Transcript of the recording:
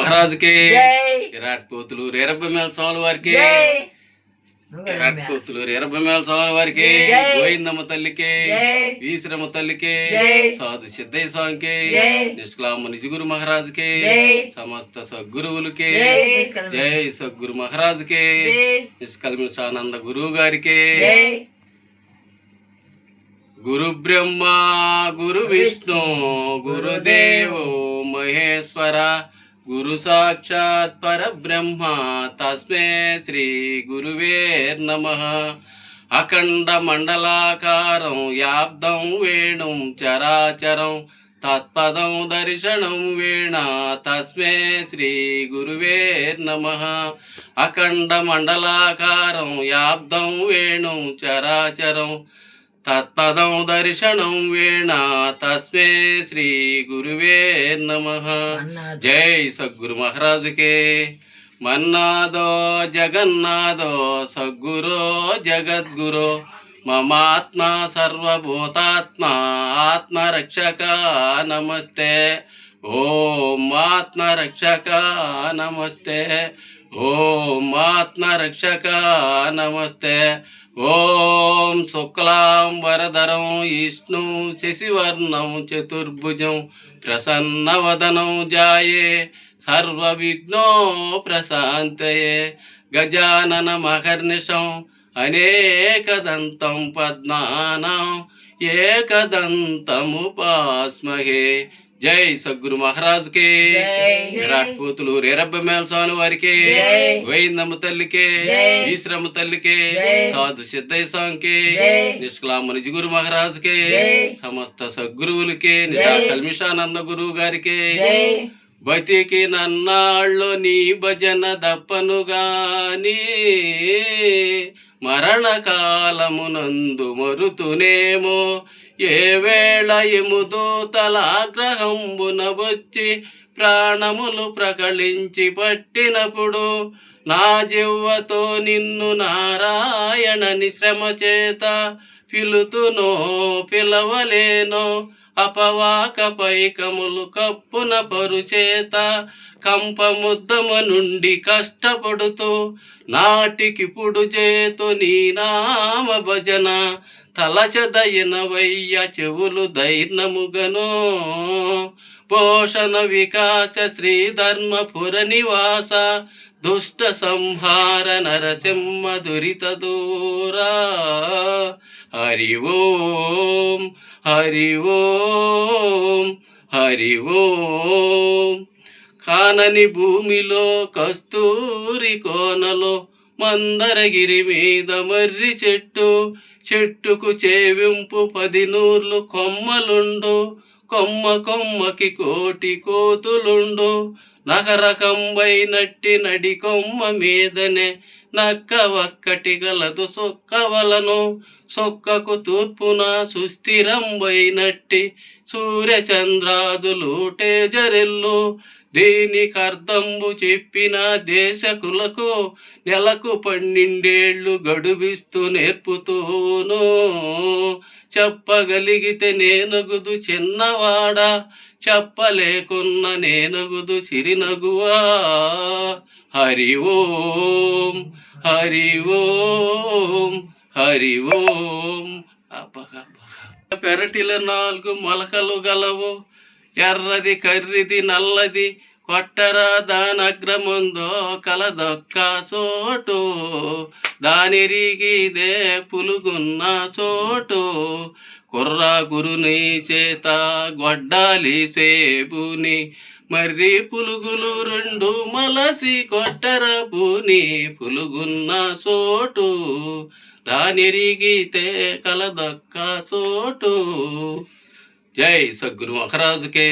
మహారాజుకి. విరాట్ కోతులు రేరబ్బమేల స్వామి వారికి. విరాట్ కోతులు రేరబ్బమేల స్వామి వారికి. గోవిందమ్మ తల్లికి. జై. ఈశ్వరమ్మ తల్లికి. సాధు సిద్ధయ్య స్వామికి. నిష్కలామ నిజగురు మహారాజుకి. సమస్త సద్గురువులకి. జై. సద్గురు మహారాజుకి. జై. నిష్కల్మిషానంద గురువు గారికి. గురు బ్రహ్మ గురు విష్ణు గురుదేవో మహేశ్వర. గురు సాక్షాత్ పరబ్రహ్మ తస్మే శ్రీ గురువే నమ. అఖండ మండలాకారం యాబ్దం వేణుం చరాచరం తత్పదం దర్శనం వీణ తస్మే శ్రీ గురువే నమ. అఖండ మండలాకారం యాబ్దం వేణుం చరాచరం తత్పదం దర్శనం వేణ తస్మే శ్రీ గురువే నమ. జై సద్గురు మహారాజుకే. మన్నాదో జగన్నాథో సద్గురో జగద్గురో. మమాత్మ సర్వభూతాత్మ ఆత్మరక్షక నమస్తే. ఓం ఆత్మరక్షక నమస్తే. ఓం ఆత్మరక్షక నమస్తే. ఓం శుక్లాం వరదరం విష్ణు శశివర్ణం చతుర్భుజం ప్రసన్నవదనం జాయే సర్వవిఘ్నో ప్రశాంతయే. గజానన మహర్నిషం అనేకదంతం పద్మానం ఏకదంతముపాస్మహే. జై సద్గురు మహారాజుకే కోతులు రేరబ్బమేల స్వామి వారికి జై. గోవిందమ్మ తల్లికి జై. ఈశ్వరమ్మ తల్లికి. సాధు సిద్ధయ్య స్వామికి జై. నిష్కలామ నిజగురు మహారాజుకి. సమస్త సద్గురువులకి నిజా. కల్మిషానంద గురువు గారికి బతికి నన్నాళ్ళు నీ భజన దప్పను గాని మరణకాలమునందు మరుతునేమో ఏ వేళ ఎముదూతలాగ్రహంబున వచ్చి ప్రాణములు ప్రకళించి పట్టినప్పుడు నా జివ్వతో నిన్ను నారాయణని శ్రమ చేత పిలుతునో పిలవలేనో అపవాక పైకములు కప్పున పరుచేత కంపముద్దమ నుండి కష్టపడుతూ నాటికిపుడు చేతు నీ నామ భజన తలచదయనవయ్య చెవులు దైర్నముగను. పోషణ వికాస శ్రీధర్మపుర నివాస దుష్ట సంహార నరసింహ దురిత దూరా. హరి ఓం హరి ఓం హరి ఓం. కానని భూమిలో కస్తూరి కోనలో మందరగిరి మీద మర్రి చెట్టు చెట్టుకు చేవింపు పది నూర్లు కొమ్మలుండు. కొమ్మ కొమ్మకి కోటి కోతులుండు. నగరకంబైనట్టి నడి కొమ్మ మీదనే నక్క ఒక్కటి గలదు సొక్కవలను సొక్కకు తూర్పున సుస్థిరంబైనట్టి సూర్యచంద్రాదులు టేజరెల్లు దీనికి అర్థంబు చెప్పిన దేశకులకు నెలకు పన్నెండేళ్ళు గడువిస్తూ నేర్పుతూను. చెప్పగలిగితే నేనగుదు చిన్నవాడా చెప్పలేకున్న నేనగుదు సిరినగువా. హరి ఓం హరి ఓం హరి ఓం. అబ్బగ, పెరటిలో నాలుగు మొలకలు గలవు ఎర్రది కర్రిది నల్లది కొట్టరా దానగ్రముందో కలదొక్క చోటు దానిరిగిదే పులుగున్న చోటు. కుర్రా గురుని చేత గొడ్డాలి సేబుని మర్రి పులుగులు రెండు మలసి కొట్టర పూని పులుగున్న చోటు. దానిరిగితే కలదొక్క చోటు. జై సద్గురు మహారాజుకే.